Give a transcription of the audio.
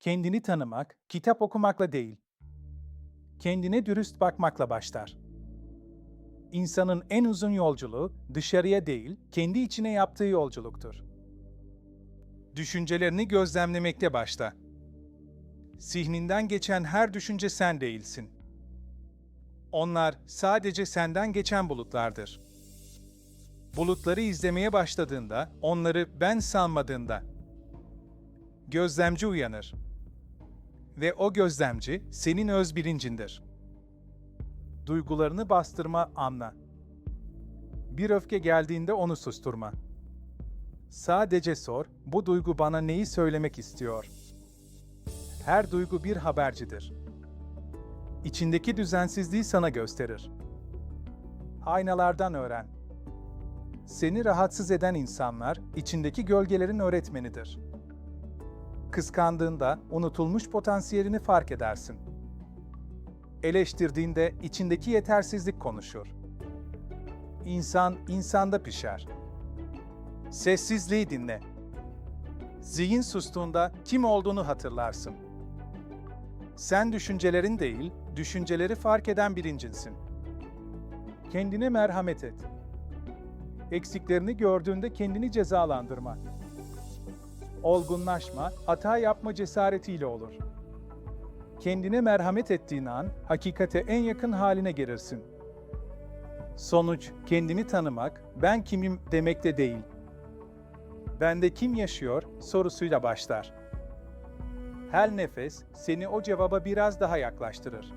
Kendini tanımak, kitap okumakla değil, kendine dürüst bakmakla başlar. İnsanın en uzun yolculuğu dışarıya değil, kendi içine yaptığı yolculuktur. Düşüncelerini gözlemlemekte başla. Zihninden geçen her düşünce sen değilsin. Onlar sadece senden geçen bulutlardır. Bulutları izlemeye başladığında, onları ben sanmadığında, gözlemci uyanır. Ve o gözlemci senin öz bilincindir. Duygularını bastırma, anla. Bir öfke geldiğinde onu susturma. Sadece sor, bu duygu bana neyi söylemek istiyor? Her duygu bir habercidir. İçindeki düzensizliği sana gösterir. Aynalardan öğren. Seni rahatsız eden insanlar içindeki gölgelerin öğretmenidir. Kıskandığında unutulmuş potansiyelini fark edersin. Eleştirdiğinde içindeki yetersizlik konuşur. İnsan insanda pişer. Sessizliği dinle. Zihin sustuğunda kim olduğunu hatırlarsın. Sen düşüncelerin değil, düşünceleri fark eden birincinsin. Kendine merhamet et. Eksiklerini gördüğünde kendini cezalandırma. Olgunlaşma, hata yapma cesaretiyle olur. Kendine merhamet ettiğin an, hakikate en yakın haline gelirsin. Sonuç, kendini tanımak, ben kimim demekte değil. Bende kim yaşıyor sorusuyla başlar. Her nefes seni o cevaba biraz daha yaklaştırır.